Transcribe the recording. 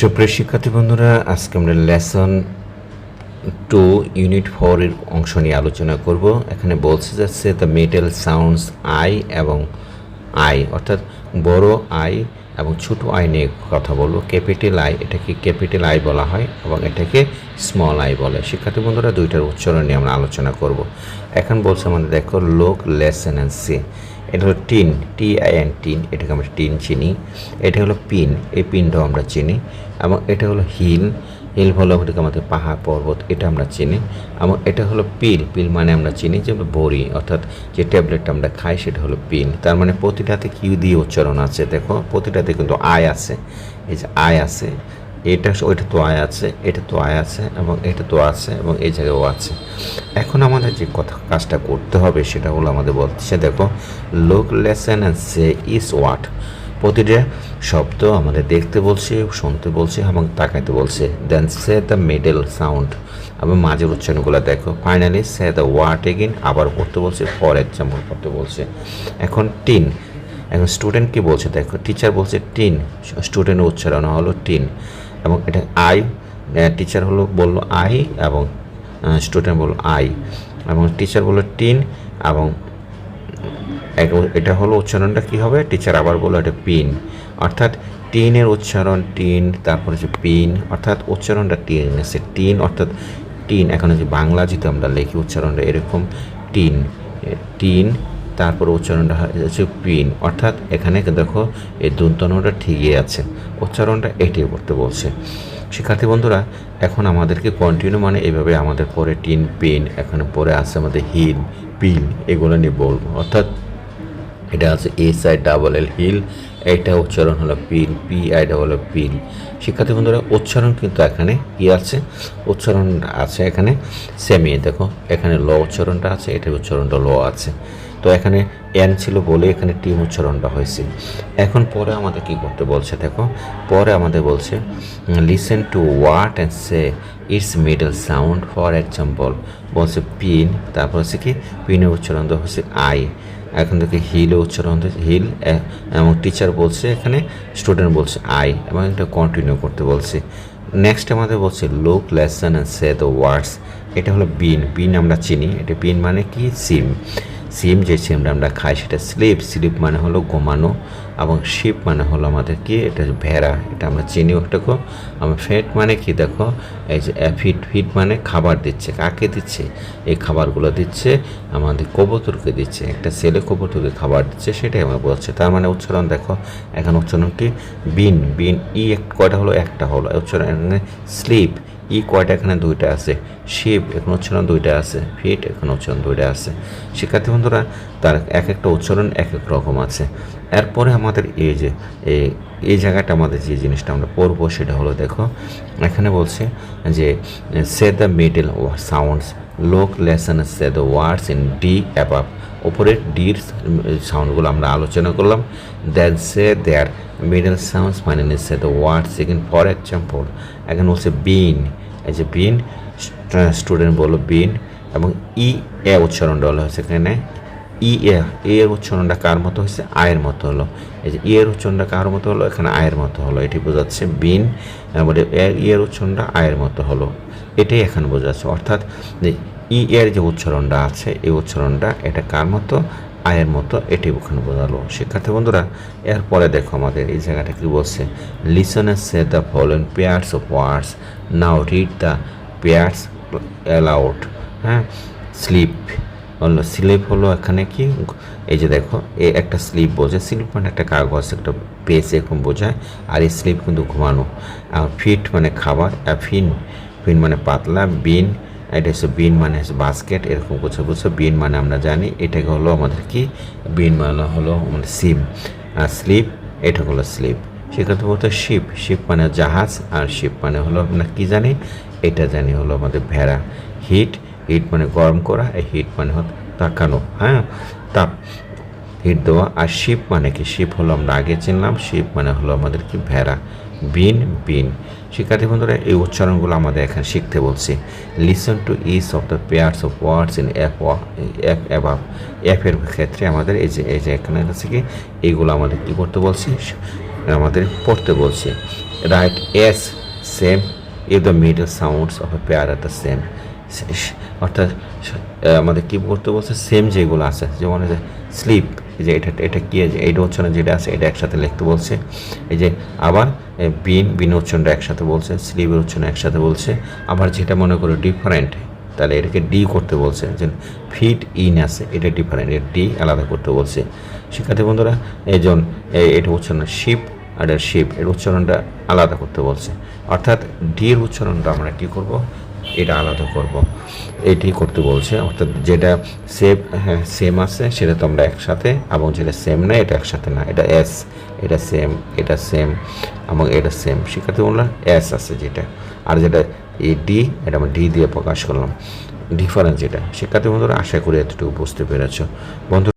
সুপ্রিয় শিক্ষার্থী বন্ধুরা, আজকে আমরা লেসন টু ইউনিট ফোর এর অংশ নিয়ে আলোচনা করব। এখানে বলছে যাচ্ছে দ্য মিডল সাউন্ডস আই এবং আই অর্থাৎ বড় আই এবং ছোট আই নিয়ে কথা বলব। ক্যাপিটাল আই এটাকে ক্যাপিটাল আই বলা হয় এবং এটাকে স্মল আই বলে। শিক্ষার্থী বন্ধুরা, দুইটার উচ্চারণ নিয়ে আমরা আলোচনা করব। এখন বলছে আমাদের দেখো লোক লেসন অ্যান্ড সি এটা হলো tin T I N tin, এটাকে আমরা টিন চিনি। এটা হলো পিন, এই পিনটাও আমরা চিনি। এবং এটা হলো হিল হিল হলো এটাকে আমাদের পাহাড়, পর্বত, এটা আমরা চিনি। এবং এটা হলো পিল পিল মানে আমরা চিনি যে বড়ি, অর্থাৎ যে ট্যাবলেটটা আমরা খাই সেটা হলো পিন। তার মানে প্রতিটাতে কিউ দিয়ে উচ্চারণ আছে, দেখো, প্রতিটাতে কিন্তু আয় আছে। এই যে আয় আছে এটা ওইটা তো আয় আছে, এটা তো আয় আছে এবং এটা তো আছে এবং এই জায়গায়ও আছে। এখন আমাদের যে কথা, কাজটা করতে হবে সেটা হলো আমাদের বলছে দেখো look listen and say is what প্রতিটা শব্দ আমাদের দেখতে বলছে, শুনতে বলছে এবং তাকাইতে বলছে। Then say the middle sound এবং মাঝের উচ্চারণগুলো দেখো। Finally say the word again আবার পড়তে বলছে ফর এক্সাম্পল করতে বলছে। এখন টিন এখন স্টুডেন্ট কি বলছে, দেখো টিচার বলছে টিন স্টুডেন্টের উচ্চারণ হলো টিন এবং এটা আই টিচার হলো বলল আই এবং স্টুডেন্ট বলল আই এবং টিচার বলল টিন এবং এটা হলো উচ্চারণটা কি হবে? টিচার আবার বলল এটা পিন। অর্থাৎ টিনের উচ্চারণ টিন, তারপর হচ্ছে পিন, অর্থাৎ উচ্চারণটা টিন। আছে টিন অর্থাৎ টিন। এখন যে বাংলা যেটা আমরা লিখি, উচ্চারণটা এরকম টিন। টিন তারপর উচ্চারণটা হচ্ছে পিন। অর্থাৎ এখানে দেখো, এই দন্তনটা ঠিকই আছে। উচ্চারণটা এটি করতে বলছে। শিক্ষার্থী বন্ধুরা, এখন আমাদেরকে কন্টিনিউ মানে এইভাবে আমাদের পরে টিন, পিন, এখানে পরে আছে আমাদের হিল, পিল, এগুলো নিয়ে বলব। অর্থাৎ এটা আছে S I double L hill এটা উচ্চারণ হলো pill P I double pill শিক্ষার্থী বন্ধুরা, উচ্চারণ কিন্তু এখানে কি আছে? উচ্চারণ আছে এখানে সেমি দেখো, এখানে ল উচ্চারণটা আছে, এটার উচ্চারণটা ল আছে। তো এখানে এন ছিল বলে এখানে টিম উচ্চারণটা হয়েছে। এখন পরে আমাদের কি করতে বলছে দেখো, পরে আমাদের বলছে listen to what and say it's middle sound for example বলছে পিন, তারপর হচ্ছে কি পিনের উচ্চারণ দেওয়া হচ্ছে আই। এখন থেকে হিল উচ্চারণ হচ্ছে হিল এবং টিচার বলছে, এখানে স্টুডেন্ট বলছে আই, এবং এটা কন্টিনিউ করতে বলছে। নেক্সট আমাদের বলছে look listen and say the words এটা হলো বিন বিন আমরা চিনি, এটা বিন মানে কি? সিম। সিম যে সিমটা আমরা খাই, সেটা স্লিপ। স্লিপ মানে হলো ঘুমানো এবং শিপ মানে হলো আমাদের কি? এটা ভেড়া। এটা আমরা চিনি ওটাকে আমার ফেট মানে কি? দেখো, এই যে ফিট ফিট মানে খাবার দিচ্ছে। কাকে দিচ্ছে? এই খাবারগুলো দিচ্ছে, আমাদের কবুতরকে দিচ্ছে। একটা ছেলে কবুতরকে খাবার দিচ্ছে, সেটাই আমরা বলছে তার মানে উচ্চারণ দেখো, এখন উচ্চারণ কি? বিন। বিন, ই কয়টা হলো? একটা হলো। উচ্চারণ স্লিপ। ই কয়টা এখানে দুইটা আছে? শিব এখন উচ্চারণ দুইটা আছে, ফিট এখন উচ্চারণ দুইটা আছে। শিক্ষার্থী বন্ধুরা, তার এক একটা উচ্চারণ এক এক রকম আছে। এরপরে আমাদের এই যে এই জায়গাটা আমাদের যে জিনিসটা আমরা পড়ব সেটা হলো দেখো, এখানে বলছে যে say the middle sounds look listen say the words in the above ওপরের ডির সাউন্ডগুলো আমরা আলোচনা করলাম দেন সে দেয়ার সাউন্ডস মানে say the words again for example এখানে বলছে বিন এই যে বিন স্টুডেন্ট বলল বিন এবং ই এ উচ্চারণটা হলো এখানে ই এ এর উচ্চারণটা কার মতো হয়েছে আয়ের মতো হলো এই যে এর উচ্চারণটা কার মতো হলো এখানে আয়ের মতো হলো এটি বোঝাচ্ছে বিন ই এর উচ্চারণটা আয়ের মতো হলো এটাই এখানে বোঝাচ্ছে অর্থাৎ যে ই এর যে উচ্চারণটা আছে এই উচ্চারণটা এটা কার মতো আয়ের মতো এটি ওখানে বোঝালো। শিক্ষার্থী বন্ধুরা, এরপরে দেখো আমাদের এই জায়গাটা কি বলছে। Listen say the following pairs of words now read the pairs aloud হ্যাঁ? স্লিপ হলো স্লিপ হলো এখানে কি? এই যে দেখো, এ একটা স্লিপ বোঝায় স্লিপ মানে একটা কাগজ, একটা পেজ এরকম বোঝায়, আর এই স্লিপ কিন্তু ঘুমানো। আর ফিট মানে খাবার ফিন ফিন মানে পাতলা বিন এটা হচ্ছে বিন মানে হচ্ছে বাস্কেট এরকম কিছু বুঝছ বিন মানে আমরা জানি, এটাকে হলো আমাদের কি? বিন মানে হলো আমাদের সিম। আর স্লিপ, এটা হলো স্লিপ। সেক্ষেত্রে বলতে শিপ শিপ মানে জাহাজ, আর শিপ মানে হলো আমরা কি জানি? এটা জানি হলো আমাদের ভেড়া। হিট হিট মানে গরম করা এই হিট মানে তাকানো হ্যাঁ? তাপ, হিট দেওয়া। আর শিপ মানে কি? শিপ হলো আমরা আগে চিনলাম, শিপ মানে হলো আমাদের কি? ভেড়া। বিন বিন। শিক্ষার্থী বন্ধুরা, এই উচ্চারণগুলো আমাদের এখানে শিখতে বলছি। Listen to each of the pairs of words in F above F এর ক্ষেত্রে আমাদের এই যে এই যে এখানে আছে কি এইগুলো আমাদের কী করতে বলছি, আমাদের পড়তে বলছে। Write S same if the middle sounds of a pair are the same অর্থাৎ, আমাদের কী করতে বলছে সেম যেগুলো আছে, যেমন স্লিপ যে এটা এটা কি এইটা উচ্চারণ যেটা আছে, এটা একসাথে লিখতে বলছে। এই যে আবার বিন বিন উচ্চারণটা একসাথে বলছে স্লিপের উচ্চারণ একসাথে বলছে। আবার যেটা মনে করো ডিফারেন্ট তাহলে এটাকে ডি করতে বলছে। যে ফিট ইন আছে, এটা ডিফারেন্ট এটা ডি আলাদা করতে বলছে। শিক্ষার্থী বন্ধুরা, এই জন, এই- এটা উচ্চারণ শিপ আর শিপ এর উচ্চারণটা আলাদা করতে বলছে। অর্থাৎ ডি এর উচ্চারণটা আমরা কী করব? এটা আলাদা করব। এটি করতে বলছে। অর্থাৎ যেটা সেম হ্যাঁ সেম আছে, সেটা তো আমরা একসাথে, এবং যেটা সেম না, এটা একসাথে না। এটা এস এটা সেম এটা সেম এবং এটা সেম শিক্ষার্থী বললাম এস আছে যেটা। আর যেটা এ ডি এটা আমরা ডি দিয়ে প্রকাশ করলাম। ডিফারেন্স যেটা। শিক্ষার্থী বন্ধুরা, আশা করি এতটুকু বুঝতে পেরেছ। বন্ধু